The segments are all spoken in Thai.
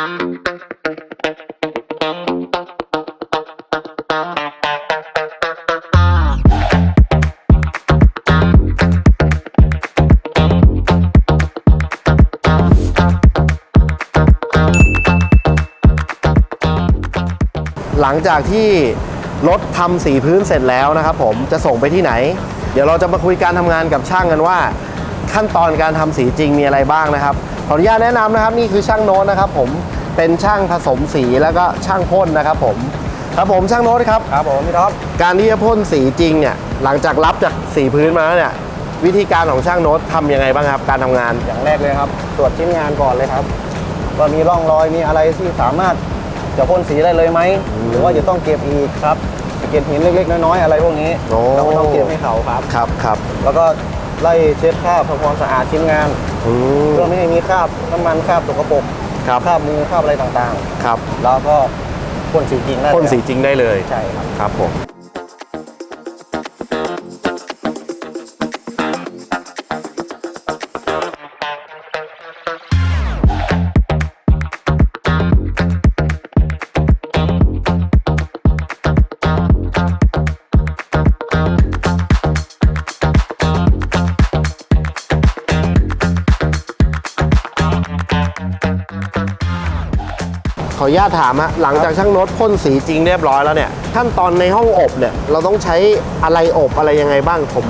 หลังจากที่รถทำสีพื้นเสร็จแล้วนะครับผมจะส่งไปที่ไหน เดี๋ยวเราจะมาคุยการทำงานกับช่างกันว่า ขั้นตอนการทำสีจริงมีอะไรบ้างนะครับ ออนุญาตแนะนำนะครับนี่คือช่างโน้ตนะครับ ผมเป็นช่างผสมสีแล้วก็ช่างพ่นนะครับ ผม ครับผมช่างโน้ตครับ ครับผมพี่ท็อปการที่จะพ่นสีจริงเนี่ยหลังจากรับจากสีพื้นมาแล้วเนี่ยวิธีการของช่างโน้ตทำยังไงบ้างครับ การทำงาน อย่างแรกเลยครับ ตรวจชิ้นงานก่อนเลยครับว่ามีร่องรอยมีอะไรที่สามารถจะพ่นสีได้เลยไหมหรือว่าจะต้องเก็บอีกครับเก็บหินเล็กๆน้อยๆอะไรพวกนี้โอ้ เราก็ต้องเก็บให้เขาครับ ครับครับ แล้วก็ไล่เช็ดคราบทำความสะอาดชิ้นงาน อืม เพื่อไม่ให้มีคราบน้ำมันคราบสกปรกครับ คราบมือคราบอะไรต่างครับๆ แล้วก็พ่นสีจริงได้เลยพ่นสีจริงได้เลยใช่ครับ ครับผม ขออนุญาตถามฮะหลังจากช่างโน้ตพ่นสีจริงเรียบร้อยแล้วเนี่ยขั้นตอนในห้องอบเนี่ยเราต้องใช้อะไรอบอะไรยังไงบ้างผม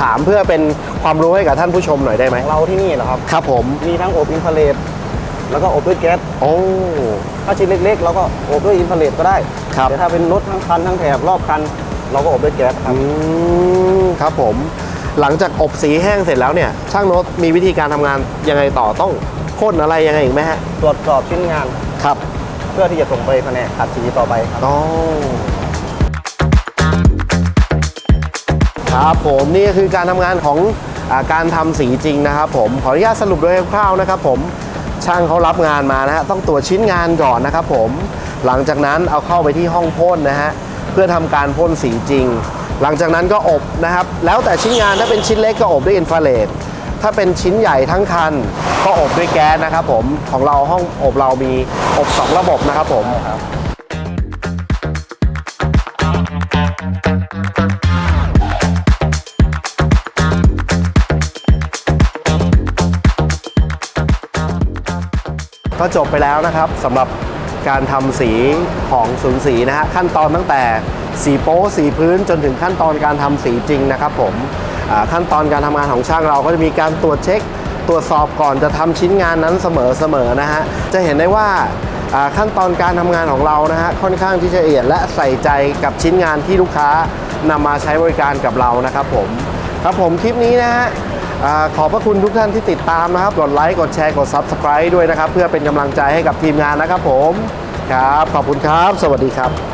ถามเพื่อเป็นความรู้ให้กับท่านผู้ชมหน่อยได้ไหมเราที่นี่เหรอครับ ครับผมมีทั้งอบอินฟราเรดแล้วก็อบด้วยแก๊สโอ้ถ้าชิ้นเล็กๆเราก็อบด้วยอินฟราเรดก็ได้ครับแต่ถ้าเป็นรถทั้งคันทั้งแถบรอบคัน เราก็อบด้วยแก๊สครับอืมครับผม หลังจากอบสีแห้งเสร็จแล้วเนี่ย ช่างโน้ตมีวิธีการทำงานยังไงต่อต้องพ่นอะไรยังไงอีกไหมฮะตรวจสอบชิ้นงานครับ เพื่อที่จะส่งไปแผนกขัดสีต่อไปครับอ๋อครับผมนี่ก็คือการทำงานของอาการทำสีจริงนะครับผมขออนุญาตสรุปโดยคร่าวๆนะครับผมช่างเขารับงานมานะฮะต้องตรวจชิ้นงานก่อนนะครับผมหลังจากนั้นเอาเข้าไปที่ห้องพ่นนะฮะเพื่อทำการพ่นสีจริง หลังจากนั้นก็อบนะครับแล้วแต่ชิ้นงานถ้าเป็นชิ้นเล็กก็อบด้วยอินฟราเรด ถ้าเป็นชิ้นใหญ่ทั้งคัน ก็อบด้วยแก๊สนะครับผมของเราห้องอบเรามีอบสองระบบนะครับผมก็จบไปแล้วนะครับสำหรับการทำสีของศูนย์สีนะฮะขั้นตอนตั้งแต่สีโป๊สีพื้นจนถึงขั้นตอนการทำสีจริงนะครับผม ขั้นตอนการทำงานของช่างเราก็จะมีการตรวจเช็ค ตรวจสอบก่อนจะทำชิ้นงานนั้นเสมอๆนะฮะจะเห็นได้ว่าขั้นตอนการทำงานของเรานะฮะค่อนข้างที่จะละเอียดและใส่ใจกับชิ้นงานที่ลูกค้านำมาใช้บริการกับเรานะครับผมครับผมคลิปนี้นะฮะอ่าขอบพระคุณทุกท่านที่ติดตามนะครับ กดไลค์ กดแชร์ กด Subscribe ด้วยนะครับ เพื่อเป็นกำลังใจให้กับทีมงานนะครับผม ครับ ขอบคุณครับ สวัสดีครับ